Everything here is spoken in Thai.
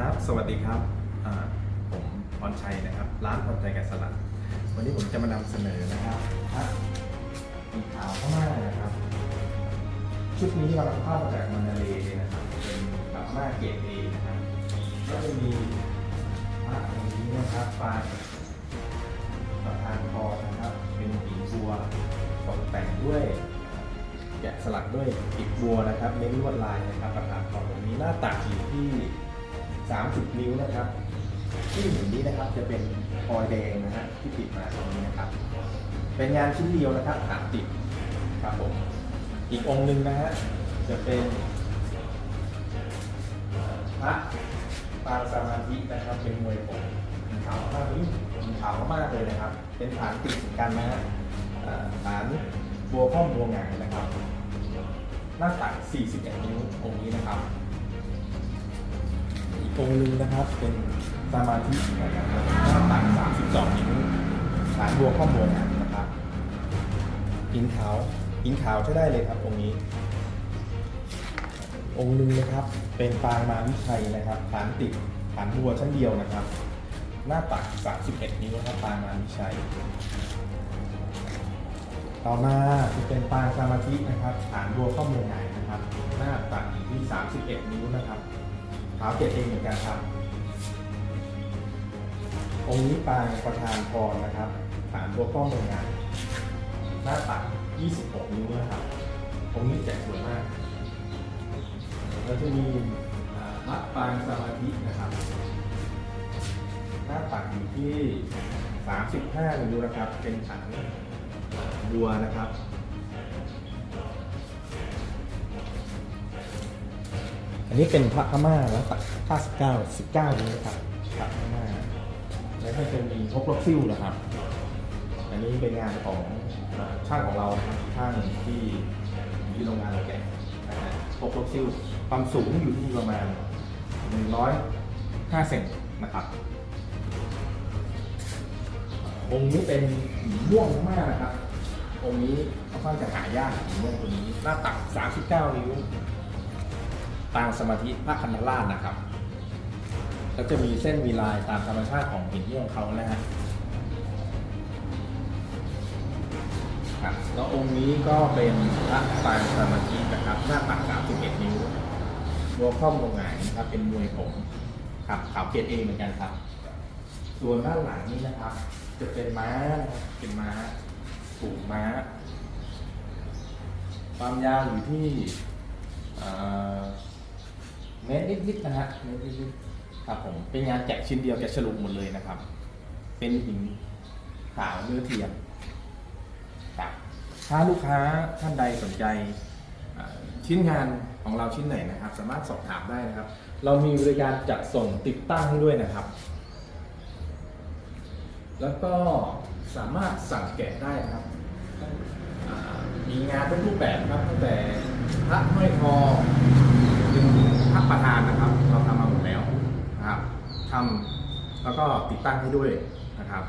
ครับ สวัสดีครับ ผมพรชัยนะครับ ร้านพรชัยแกะสลักวันนี้ผมจะมานำเสนอนะครับพระมีขาวข้ามานะครับ ชุดนี้เรานำเข้ามาจากมานาเลยนะครับ เป็นแบบมาเกรดเอนะครับ ก็จะมีพระองค์นี้นะครับปางประธานพรนะครับ เป็นหินบัวตกแต่งด้วยแกะสลักด้วยอิฐบัวนะครับเน้นลวดลายนะครับประธานพรองค์นี้หน้าตักอยู่ที่ 30 นิ้วนะครับ ที่เหินนี้นะครับจะเป็นพลอยแดงนะฮะที่ติดมาตรงนี้นะครับ เป็นงานชิ้นเดียวนะครับฐานติดครับผมอีกองค์หนึ่งนะฮะจะเป็นพระปางสมาธินะครับเป็นมวยผมขาวมากนี่ขาวมากเลยนะครับ เป็นฐานติดกันนะฮะฐานบัวข้อมบัวหงายนะครับ หน้าตัก41 นิ้วองค์นี้นะครับ องค์หนึงนะครับ เป็นสมาธินะครับหน้าตัก32นิ้วฐานบัวข้อมบัวหงายนะครับอินขาวอินขาวใช้ได้เลยครับองนี้ องค์หนึ่งนะครับ เป็นปางมาวิชัยนะครับฐานติดฐานบัวชั้นเดียวนะครับ หน้าตัก31นิ้วครับปางมาวิชัยต่อมาจะเป็นปางสมาธินะครับ ฐานบัวข้อมือหงายนะครับ หน้าตักอยู่ที่ 31 นิ้วนะครับ เท้าเจ็ดเองเหมือนกันครับ องค์นี้ปางประธานพรนะครับฐานบัวข้อมือหงายหน้าตัก26 นิ้วนะครับองค์นี้แจกสวยมากแล้วจะมีอ่าพระปางสมาธินะครับ หน้าตักอยู่ที่ 35 นิ้วนะครับ เป็นถังบัวนะครับ อันนี้เป็นพระพม่าแล้วตัก59 19นิ้วนะครับพระพม่าแล้วก็จะมีพกล็อกซิ่วนะครับ อันนี้เป็นงานของช่างของเราครับช่างที่อยู่โรงงานเราแกะพกลกซิ่วความสูงอยู่ที่ประมาณ105เซนนะครับองค์นี้เป็นม่วงมากนะครับ องค์นี้ค่อนข้างจะหายากม่วงตัวนี้หน้าตัก 39 นิ้ว ปางสมาธิพระคันธราชนะครับ ก็จะมีเส้นมีลายตามธรรมชาติของหินม่วงเขานะฮะครับแล้วองค์นี้ก็เป็นพระปางสมาธินะครับ หน้าตัก31 นิ้วบัวข้อมวงหงายนะครับ เป็นมวยผมครับขาวเกรดเองเหมือนกันครับส่วนด้านหลังนี้นะครับ จะเป็นม้านะครับเป็นม้าถูกม้า ความยาวอยู่ที่ เอ่อเมตรนิดๆนะฮะเมตรนิดๆครับผมเป็นงานแกะชิ้นเดียวแกะฉลุหมดเลยนะครับ เป็นหินขาวเนื้อเทียมครับถ้าลูกค้าท่านใดสนใจชิ้นงานของเราชิ้นไหนนะครับ สามารถสอบถามได้นะครับ เรามีบริการจัดส่งติดตั้งให้ด้วยนะครับ แล้วก็สามารถสั่งแกะได้นะครับ มีงานทุกรูปแบบครับตั้งแต่พระห้อยคอ พระประธานนะครับ เราทำมาหมดแล้วนะครับทำแล้วก็ติดตั้งให้ด้วยนะครับ